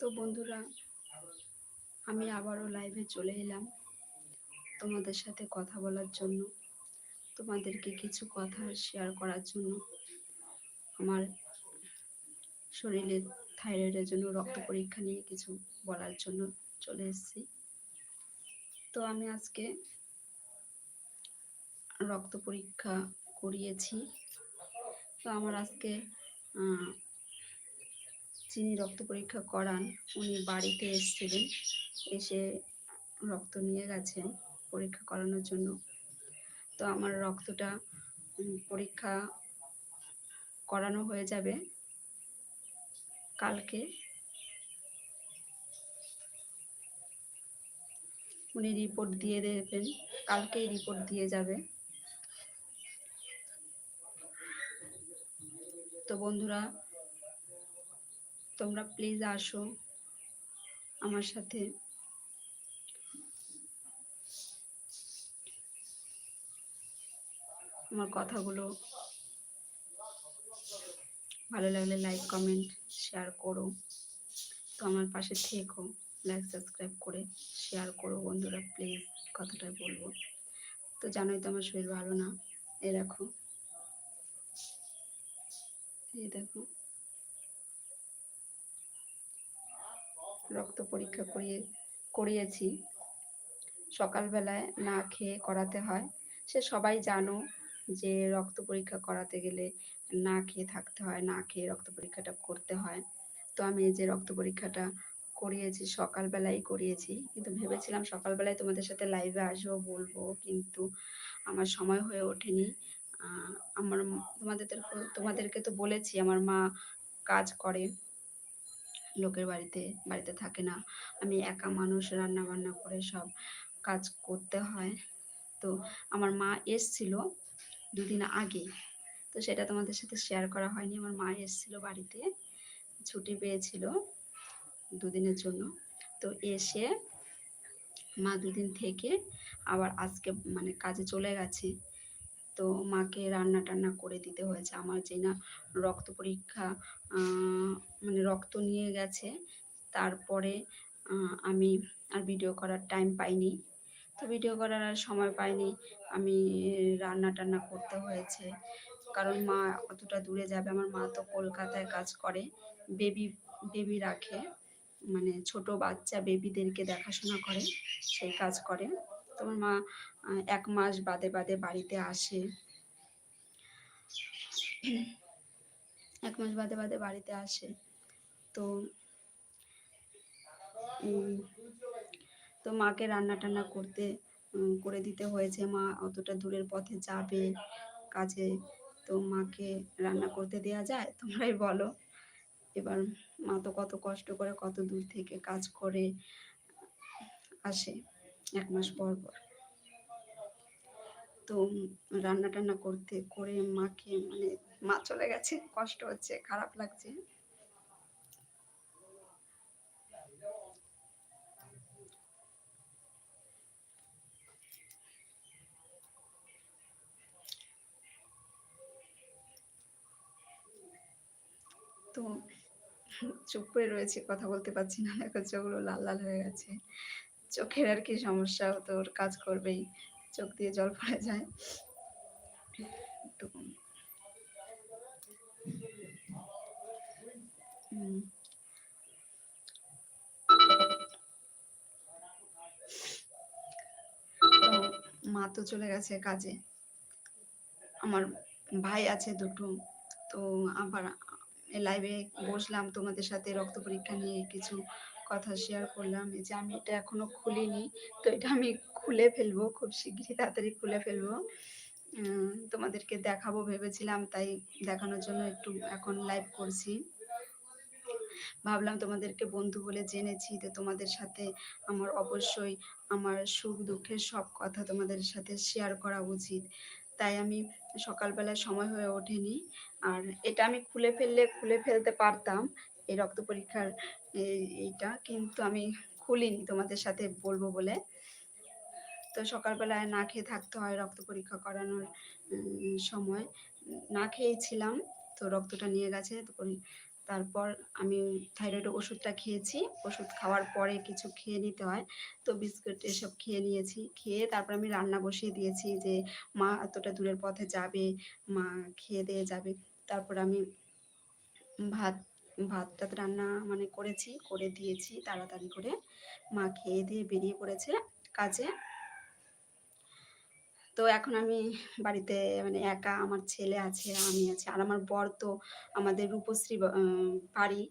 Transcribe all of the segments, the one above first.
তো বন্ধুরা, আমি আবারও লাইভে চলে এলাম তোমাদের সাথে কথা বলার জন্য, তোমাদেরকে কিছু কথা শেয়ার করার জন্য। আমার শরীরের থাইরয়েডের জন্য রক্ত পরীক্ষা নিয়ে কিছু বলার জন্য চলে এসেছি। তো আমি আজকে রক্ত পরীক্ষা করিয়েছি। তো আমার আজকে যিনি রক্ত পরীক্ষা করান, উনি বাড়িতে এসেছিলেন, এসে রক্ত নিয়ে গেছেন পরীক্ষা করানোর জন্য। তো আমার রক্তটা পরীক্ষা করানো হয়ে যাবে কালকে। উনি রিপোর্ট দিয়ে দেবেন, কালকেই রিপোর্ট দিয়ে যাবে। তো বন্ধুরা তোমরা প্লিজ আসো আমার সাথে। আমার কথাগুলো ভালো লাগলে লাইক কমেন্ট শেয়ার করো। তো আমার পাশে থেকো লাইক সাবস্ক্রাইব করে শেয়ার করো বন্ধুরা প্লিজ কথাটা বলব। তো জানোই তো আমার শরীর ভালো না। এ দেখো। এই দেখো। রক্ত পরীক্ষা করিয়ে, করিয়েছি। সকালবেলায় না খেয়ে করাতে হয়। সে সবাই জানো যে রক্ত পরীক্ষা করাতে গেলে না খেয়ে থাকতে হয়, না খেয়ে রক্ত পরীক্ষাটা করতে হয়। তো আমি এই যে রক্ত পরীক্ষাটা করিয়েছি সকালবেলায় করিয়েছি। কিন্তু ভেবেছিলাম সকালবেলায় তোমাদের সাথে লাইভে আসব, বলব, কিন্তু আমার সময় হয়ে ওঠেনি। আমার তোমাদের তোমাদেরকে তো বলেছি, আমার মা কাজ করে। লোকের বাড়িতে বাড়িতে থাকে না। আমি একা মানুষ রান্না বান্না করে সব কাজ করতে হয়। তো আমার মা এসছিল দুদিন আগে। তো সেটা তোমাদের সাথে শেয়ার করা হয়নি। আমার মা এসছিল বাড়িতে, ছুটি পেয়েছিল দুদিনের জন্য। তো এসে মা দুদিন থেকে আবার আজকে মানে কাজে চলে গেছে। তো মাকে রান্না টান্না করে দিতে হয়েছে। আমার যে না রক্ত পরীক্ষা মানে রক্ত নিয়ে গেছে, তারপরে আমি আর ভিডিও করার টাইম পাইনি। তো ভিডিও করার আর সময় পাইনি। আমি রান্না টান্না করতে হয়েছে। কারণ মা অতটা দূরে যাবে। আমার মা তো কলকাতায় কাজ করে। বেবি বেবি রাখে। মানে ছোট বাচ্চা বেবিদেরকে দেখাশোনা করে, সেই কাজ করে। তো আমার মা এক মাস বাদে বাদে বাড়িতে আসে। এক মাস বাদে বাদে বাড়িতে আসে। তো তো মাকে রান্না টান্না করতে করে দিতে হয়েছে। মা অতটা দূরের পথে যাবে কাজে। তো মাকে রান্না করতে দেয়া যায়? তোমরাই বলো। এবার মা তো কত কষ্ট করে কত দূর থেকে কাজ করে আসে। এক মাস পর পর। তো রান্না টান্না করতে, করে মাকে মানে মা চলে গেছে, কষ্ট হচ্ছে, খারাপ লাগছে। তো চুপ করে রয়েছে, কথা বলতে পারছি না, দেখো চোখগুলো লাল লাল হয়ে গেছে। চোখের আর কি সমস্যা, তো ওর কাজ করবেই, চোখ দিয়ে জল পড়ে যায়। মা তো চলে গেছে কাজে। আমার ভাই আছে দুটো, তো আবার লাইভে বসলাম তোমাদের সাথে রক্ত পরীক্ষা নিয়ে কিছু কথা শেয়ার করলাম, এই যে আমি এটা এখনও খুলিনি, তো এটা আমি খুলে ফেলব, খুব শিগগিরই তাড়াতাড়ি খুলে ফেলব। তোমাদেরকে দেখাবো ভেবেছিলাম, তাই দেখানোর জন্য একটু এখন লাইভ করছি। ভাবলাম তোমাদেরকে বন্ধু বলে জেনেছি, তো তোমাদের সাথে আমার অবশ্যই আমার সুখ দুঃখের সব কথা তোমাদের সাথে শেয়ার করা উচিত। তাই আমি সকালবেলায় সময় হয়ে ওঠেনি, আর এটা আমি খুলে ফেললে, খুলে ফেলতে পারতাম এই রক্ত পরীক্ষার এইটা। কিন্তু আমি খুলিনি তোমাদের সাথে বলব বলে। তো সকালবেলায় না খেয়ে থাকতে হয় রক্ত পরীক্ষা করানোর সময়। না খেয়েছিলাম, তো রক্তটা নিয়ে গেছে। তারপর আমি থাইরয়েড ওষুধটা খেয়েছি। ওষুধ খাওয়ার পরে কিছু খেয়ে নিতে হয়। তো বিস্কুট এসব খেয়ে নিয়েছি। খেয়ে তারপর আমি রান্না বসিয়ে দিয়েছি যে, মা, এতটা দূরের পথে যাবে। মা, খেয়ে দিয়ে যাবে। তারপর আমি ভাত ভাতটা রান্না মানে করেছি, করে দিয়েছি তাড়াতাড়ি করে। মা খেয়ে দিয়ে বেরিয়ে পড়েছে কাজে। তো এখন আমি বাড়িতে মানে একা, আমার ছেলে আছে, আমি আছি, আর আমার বর তো আমাদের রূপশ্রী বাড়ি।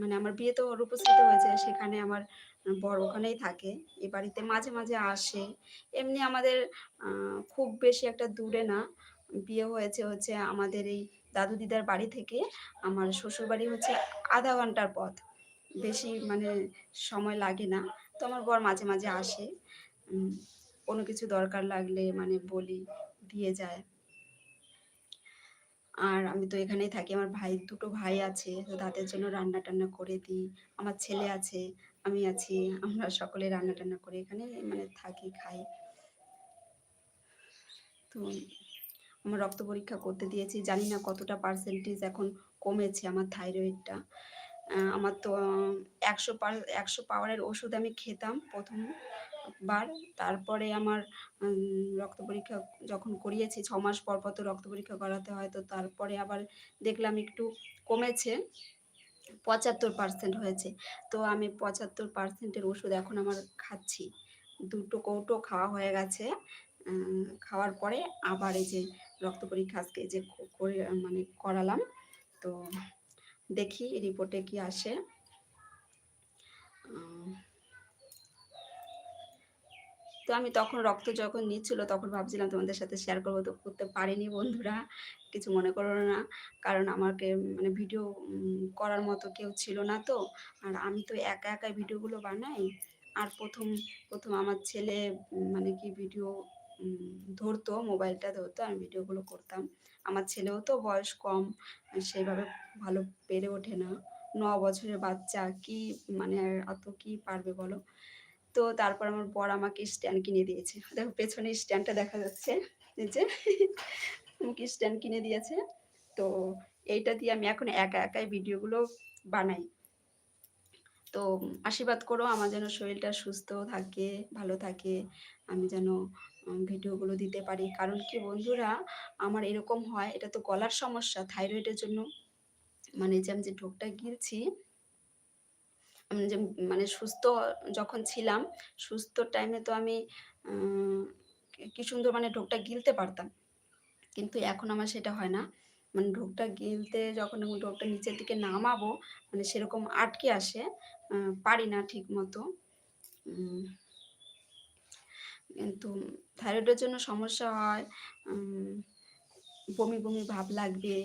মানে আমার বিয়ে তো রূপশ্রীতে হয়েছে, সেখানে আমার বর ওখানেই থাকে। এ বাড়িতে মাঝে মাঝে আসে। এমনি আমাদের খুব বেশি একটা দূরে না। বিয়ে হয়েছে হচ্ছে আমাদের এই দাদু দিদার বাড়ি থেকে আমার শ্বশুর বাড়ি হচ্ছে আধা ঘণ্টার পথ। বেশি মানে সময় লাগে না। তো আমার বর মাঝে মাঝে আসে। কোনো কিছু দরকার লাগলে মানে বলি, দিয়ে যায়। আর আমি তো এখানেই থাকি। আমার ভাই, দুটো ভাই আছে। তো তাদের জন্য রান্না টান্না করে দিই। আমার ছেলে আছে, আমি আছি। আমরা সকলে রান্না টান্না করে এখানে মানে থাকি, খাই। তো আমার রক্ত পরীক্ষা করতে দিয়েছি। জানি না কতটা পার্সেন্টেজ এখন কমেছে আমার থাইরয়েডটা আমার তো একশো পার, একশো পাওয়ারের ওষুধ আমি খেতাম প্রথমবার তারপরে আমার রক্ত পরীক্ষা যখন করিয়েছি, ছ মাস পর পর তো রক্ত পরীক্ষা করাতে হয়, তো তারপরে আবার দেখলাম একটু কমেছে। পঁচাত্তর পার্সেন্ট হয়েছে। তো আমি পঁচাত্তর পার্সেন্টের ওষুধ এখন আমার খাচ্ছি। দুটো কৌটো খাওয়া হয়ে গেছে। খাওয়ার পরে আবার এই যে রক্ত পরীক্ষা আজকে যে করে মানে করালাম। তো দেখি রিপোর্টে কি আসে। তো আমি তখন রক্ত যখন নিচ্ছিল, তখন ভাবছিলাম তোমাদের সাথে শেয়ার করব। তো করতে পারিনি বন্ধুরা, কিছু মনে করো না। কারণ আমাকে মানে ভিডিও করার মতো কেউ ছিল না তো। আর আমি তো একা একা ভিডিওগুলো বানাই। আর প্রথম প্রথম আমার ছেলে মানে কি ভিডিও ধরতো, মোবাইলটা ধরতো, আমি ভিডিওগুলো করতাম। আমার ছেলেও তো বয়স কম সেইভাবে ভালো পেরে ওঠে না। ন বছরের বাচ্চা, কি মানে অত কি পারবে বলো? তো তারপর আমার বর আমাকে স্ট্যান্ড কিনে দিয়েছে। দেখো, পেছনে স্ট্যান্ডটা দেখা যাচ্ছে যে আমাকে স্ট্যান্ড কিনে দিয়েছে। তো এইটা দিয়ে আমি এখন একা একাই ভিডিওগুলো বানাই। তো আশীর্বাদ করো, আমার যেন শরীরটা সুস্থ থাকে, ভালো থাকে, আমি যেন ভিডিওগুলো দিতে পারি। কারণ কি বন্ধুরা, আমার এরকম হয়, এটা তো গলার সমস্যা থাইরয়েডের জন্য। মানে যে আমি যে ঢোকটা গিলছি, আমি যে মানে সুস্থ যখন ছিলাম, সুস্থ টাইমে তো আমি কি সুন্দর মানে ঢোকটা গিলতে পারতাম। কিন্তু এখন আমার সেটা হয় না। মানে ঢোকটা গিলতে যখন আমি ঢোকটা নিচের দিকে নামাবো মানে সেরকম আটকে আসে পারি না ঠিক মতো কিন্তু থাইরয়েডের জন্য সমস্যা হয় বমি বমি ভাব লাগবে,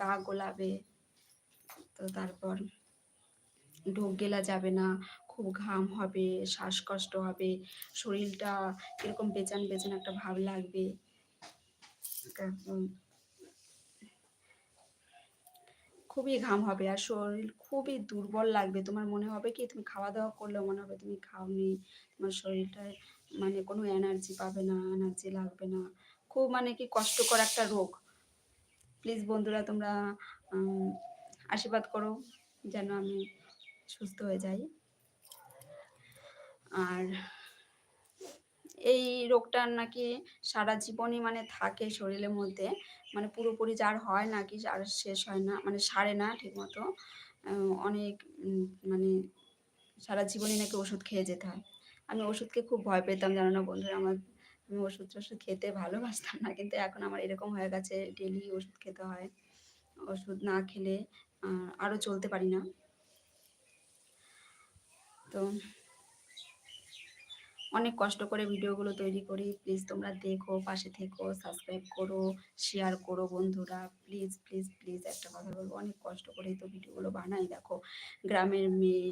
গা গোলাবে, তো তারপর ঢোক গেলা যাবে না, খুব ঘাম হবে, শ্বাসকষ্ট হবে, শরীরটা এরকম বেচান বেচান একটা ভাব লাগবে। খুবই ঘাম হবে আর শরীর খুবই দুর্বল লাগবে। তোমার মনে হবে কি, তুমি খাওয়া দাওয়া করলেও মনে হবে তুমি খাওনি, তোমার শরীরটায় মানে কোনো এনার্জি পাবে না এনার্জি লাগবে না। খুব মানে কি কষ্টকর একটা রোগ। প্লিজ বন্ধুরা, তোমরা আশীর্বাদ করো যেন আমি সুস্থ হয়ে যাই। আর এই রোগটা নাকি সারা জীবনই মানে থাকে শরীরের মধ্যে। মানে পুরোপুরি যার হয় নাকি আর শেষ হয় না মানে সারে না ঠিকমতো। অনেক মানে সারা জীবনই নাকি ওষুধ খেয়ে যেতে হয়। আমি ওষুধকে খুব ভয় পেতাম, জানো না বন্ধুরা? আমার আমি ওষুধ টষুধ খেতে ভালোবাসতাম না, কিন্তু এখন আমার এরকম হয়ে গেছে ডেলি ওষুধ খেতে হয়। ওষুধ না খেলে আরও চলতে পারি না। তো অনেক কষ্ট করে ভিডিওগুলো তৈরি করি। প্লিজ তোমরা দেখো, পাশে থেকো সাবস্ক্রাইব করো শেয়ার করো বন্ধুরা। প্লিজ প্লিজ প্লিজ একটা কথা বলব, অনেক কষ্ট করেই তো ভিডিওগুলো বানাই। দেখো, গ্রামের মেয়ে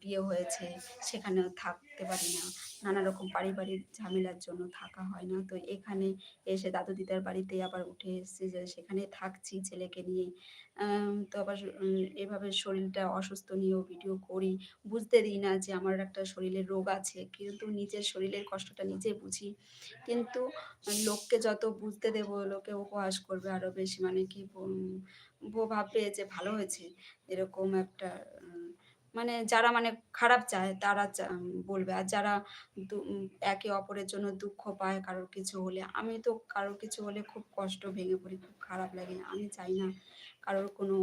বিয়ে হয়েছে, সেখানেও থাকতে পারি না। নানা রকম পারিবারিক ঝামেলার জন্য থাকা হয় না। তো এখানে এসে দাদু দিদার বাড়িতে আবার উঠে এসেছি যে সেখানে থাকছি ছেলেকে নিয়ে। তো আবার এভাবে শরীরটা অসুস্থ নিয়েও ভিডিও করি। বুঝতে দিই না যে আমার একটা শরীরের রোগ আছে, কিন্তু নিজের শরীরের কষ্টটা নিজে বুঝি। কিন্তু লোককে যত বুঝতে দেব, লোকে উপহাস করবে আরও বেশি। মানে কি ভাববে যে ভালো হয়েছে। এরকম একটা মানে যারা মানে খারাপ চায়, তারা বলবে। আর যারা একে অপরের জন্য দুঃখ পায় কারোর কিছু হলে, আমি তো কারোর কিছু হলে খুব কষ্ট ভেঙে পড়ি, খুব খারাপ লাগে আমি চাই না কারোর কোনো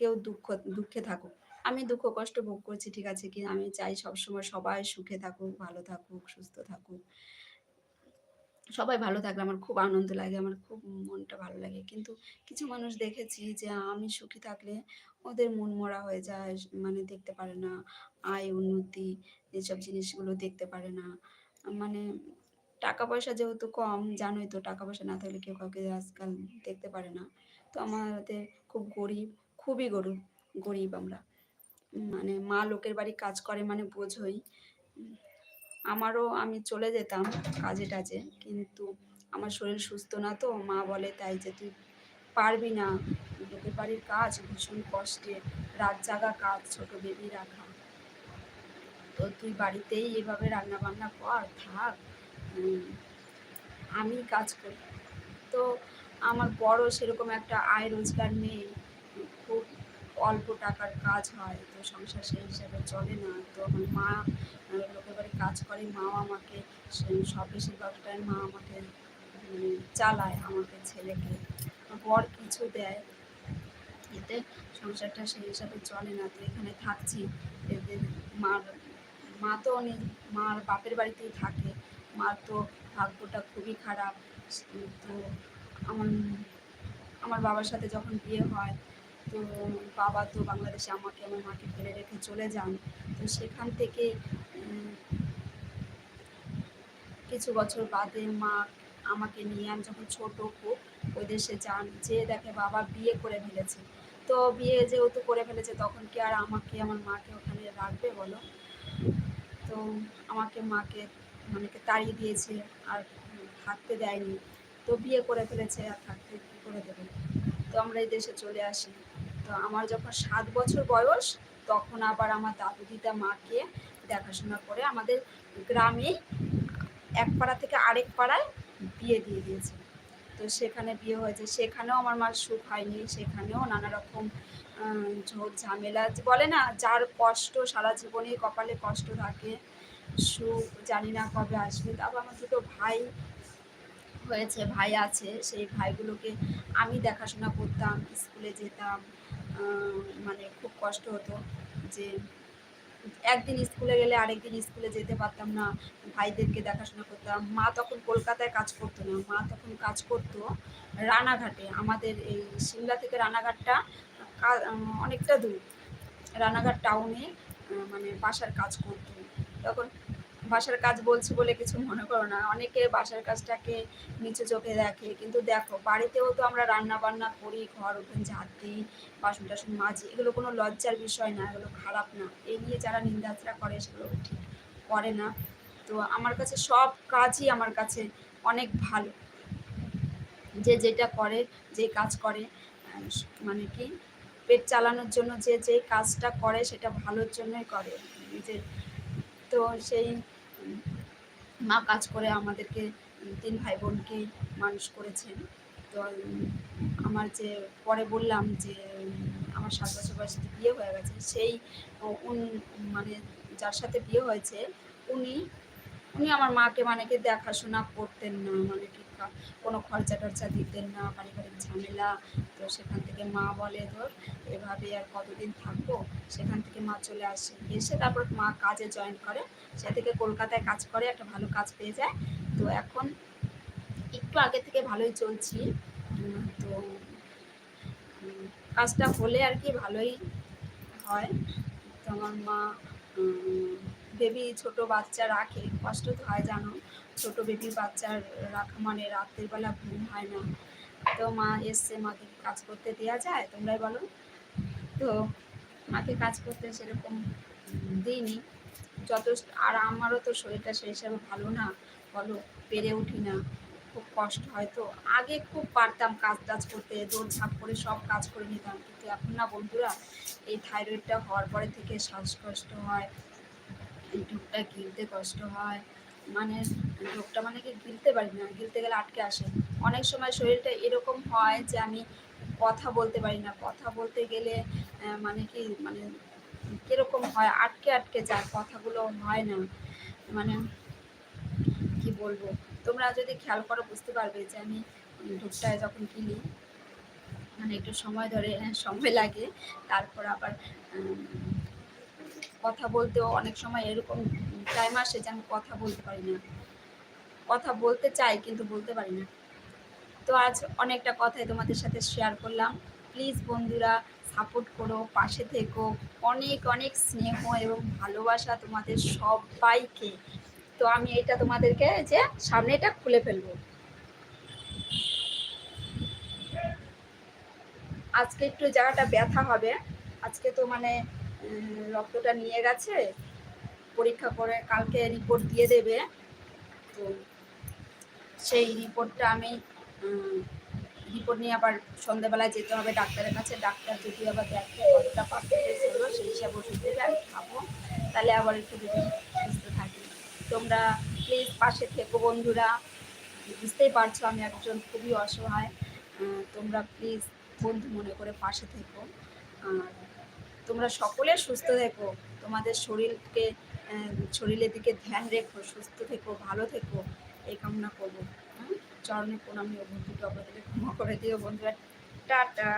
কেউ দুঃখ, দুঃখে থাকুক। আমি দুঃখ কষ্ট ভোগ করছি, ঠিক আছে কি আমি চাই সবসময় সবাই সুখে থাকুক, ভালো থাকুক, সুস্থ থাকুক। সবাই ভালো থাকলে আমার খুব আনন্দ লাগে, আমার খুব মনটা ভালো লাগে। কিন্তু কিছু মানুষ দেখেছি যে, আমি সুখী থাকলে ওদের মন মরা হয়ে যায় মানে দেখতে পারে না, আয়, উন্নতি, এসব জিনিসগুলো দেখতে পারে না। মানে টাকা পয়সা যেহেতু কম, জানোই তো টাকা পয়সা না থাকলে কেউ কাউকে আজকাল দেখতে পারে না। তো আমাদের খুব গরিব, খুবই গরিব গরিব আমরা। মানে মা লোকের বাড়ি কাজ করে মানে বোঝোই। আমারও আমি চলে যেতাম কাজে টাজে, কিন্তু আমার শরীর সুস্থ না তো। মা বলে, তাই যে তুই পারবি না। লোকের বাড়ির কাজ ভীষণ কষ্টে, রাত জাগা কাজ, ছোট বেবি রাখা। তো তুই বাড়িতেই এভাবে রান্না বান্না কর, থাক। আমি কাজ করি। তো আমার বড় সেরকম একটা আয় রোজগার নেই। অল্প টাকার কাজ হয়, তো সংসার সেই হিসাবে চলে না। তো আমার মা লোকের বাড়ি কাজ করে, মাও আমাকে সব বেশিরভাগ টাইম মা আমাকে মানে চালায় আমাকে ছেলেকে। বর কিছু দেয়। এতে সংসারটা সেই হিসাবে চলে না। তো এখানে থাকছি। এদের মার, মা তো অনেক, মার বাপের বাড়িতেই থাকে। মার তো ভাগ্যটা খুবই খারাপ। তো আমার আমার বাবার সাথে যখন বিয়ে হয় তো বাবা তো বাংলাদেশে আমাকে আমার মাকে ফেলে রেখে চলে যান। তো সেখান থেকে কিছু বছর বাদে মা আমাকে নিয়ে আমি যখন ছোট খুব ওই দেশে যান। যে দেখে বাবা বিয়ে করে ফেলেছে। তো বিয়ে যেহেতু করে ফেলেছে, তখন কি আর আমাকে, আমার মাকে ওখানে রাখবে বলো? তো আমাকে মাকে মানে তাড়িয়ে দিয়েছে, আর থাকতে দেয়নি। তো বিয়ে করে ফেলেছে, আর থাকতে কী করে দেবে? তো আমরা এই দেশে চলে আসি। তো আমার যখন সাত বছর বয়স, তখন আবার আমার দাদু দিদা মাকে দেখাশোনা করে আমাদের গ্রামে এক পাড়া থেকে আরেক পাড়ায় বিয়ে দিয়ে দিয়েছে। তো সেখানে বিয়ে হয়েছে। সেখানেও আমার মার সুখ হয়নি। সেখানেও নানা রকম ঝামেলা বলে না, যার কষ্ট সারা জীবনে কপালে কষ্ট থাকে, সুখ জানি না কবে আসবে। তারপর আমার দুটো ভাই হয়েছে, ভাই আছে। সেই ভাইগুলোকে আমি দেখাশোনা করতাম, স্কুলে যেতাম। মানে খুব কষ্ট হতো যে একদিন স্কুলে গেলে আরেকদিন স্কুলে যেতে পারতাম না, ভাইদেরকে দেখাশোনা করতাম। মা তখন কলকাতায় কাজ করতো না, মা তখন কাজ করতো রানাঘাটে। আমাদের এই সিমলা থেকে রানাঘাটটা অনেকটা দূর। রানাঘাট টাউনে মানে বাসার কাজ করতো। তখন বাসার কাজ বলছি বলে কিছু মনে করো না। অনেকে বাসার কাজটাকে নিচু চোখে দেখে, কিন্তু দেখো, বাড়িতেও তো আমরা রান্না বান্না করি, ঘর ওখানে ঝাড় দিই, বাসন টাসন মাজি, এগুলো কোনো লজ্জার বিষয় না, এগুলো খারাপ না। এই নিয়ে যারা নিন্দাচরা করে, সেগুলো ঠিক করে না। তো আমার কাছে সব কাজই আমার কাছে অনেক ভালো। যে যেটা করে, যে কাজ করে মানে কি, পেট চালানোর জন্য যে যে কাজটা করে, সেটা ভালোর জন্যই করে। নিজের, তো সেই মা কাজ করে, আমাদেরকে তিন ভাই বোনকে মানুষ করেছেন। তো আমার যে, পরে বললাম যে আমার সাত বছর বয়সে বিয়ে হয়ে গেছে, সেই উন মানে যার সাথে বিয়ে হয়েছে, উনি উনি আমার মাকে মানে কি দেখাশোনা করতেন না মানে কি কা- কোনো খরচা টরচা দিতেন না, পারিবারিক ঝামেলা, তো সেখান থেকে মা বলে ধর, এভাবে আর কতদিন থাকব? সেখান থেকে মা চলে আসে। এসে তারপর মা কাজে জয়েন করে। সে থেকে কলকাতায় কাজ করে, একটা ভালো কাজ পেয়ে যায়। তো এখন একটু আগে থেকে ভালোই চলছি। তো কাজটা হলে আর কি ভালোই হয়। তো আমার মা বেবি ছোট বাচ্চা রাখে, কষ্ট তো হয় জানো। ছোট বেবি বাচ্চার রাখা মানে রাতের বেলা ঘুম হয় না। তো মা এসছে, মাকে কাজ করতে দেওয়া যায়? তোমরাই বলো। তো মাকে কাজ করতে সেরকম দিইনি। যথেষ্ট, আর আমারও তো শরীরটা সেই হিসাবে ভালো না। বলো, পেরে উঠি না। খুব কষ্ট হয় তো। আগে খুব পারতাম কাজ টাজ করতে দৌড়ঝাঁপ করে সব কাজ করে নিতাম। কিন্তু এখন না বন্ধুরা, এই থাইরয়েডটা হওয়ার পরে থেকে শ্বাসকষ্ট হয় ঢোকটা গিলতে কষ্ট হয়। মানে ঢোকটা মানে কি গিলতে পারি না গিলতে গেলে আটকে আসে। অনেক সময় শরীরটা এরকম হয় যে আমি কথা বলতে পারি না। কথা বলতে গেলে মানে কি মানে কীরকম হয় আটকে আটকে যায় কথাগুলো হয় না। মানে কি বলব? তোমরা যদি খেয়াল করো বুঝতে পারবে যে আমি ঢোকটায় যখন গিলি মানে একটু সময় ধরে হ্যাঁ, সময় লাগে তারপর আবার কথা বলতেও অনেক সময় এরকম টাইম আসে যে আমি কথা বলতে পারি না। কথা বলতে চাই কিন্তু বলতে পারি না। তো আজ অনেকটা কথাই তোমাদের সাথে শেয়ার করলাম। প্লিজ বন্ধুরা সাপোর্ট করো, পাশে থেকো। অনেক অনেক স্নেহ এবং ভালোবাসা তোমাদের সবাইকে। তো আমি এটা তোমাদেরকে যে সামনে এটা খুলে ফেলব। আজকে একটু জায়গাটা ব্যথা হবে। আজকে তো মানে রক্তটা নিয়ে গেছে। পরীক্ষা করে কালকে রিপোর্ট দিয়ে দেবে। তো সেই রিপোর্টটা আমি রিপোর্ট নিয়ে আবার সন্ধ্যাবেলায় যেতে হবে ডাক্তারের কাছে। ডাক্তার যদি আবার দেখে কতটা পার্সেন্টেজ হলো, সেই হিসাবে ওষুধ দেবে, আমি খাব। তাহলে আবার একটু যদি সুস্থ থাকি। তোমরা প্লিজ পাশে থেকো বন্ধুরা। বুঝতেই পারছ আমি একজন খুবই অসহায়। তোমরা প্লিজ বন্ধু মনে করে পাশে থেকো। আর তোমরা সকলে সুস্থ থেকো। তোমাদের শরীরকে শরীরের দিকে ধ্যান রেখো সুস্থ থেকো ভালো থেকো এই কামনা করব। হ্যাঁ? চরণে প্রণামী ও বন্ধুকে আপনাদেরকে ক্ষমা করে দিও বন্ধুরা। টাটা।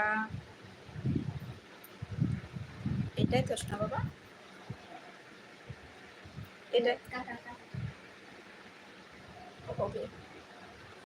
এটাই তো শোনা বাবা। এটা ওকে।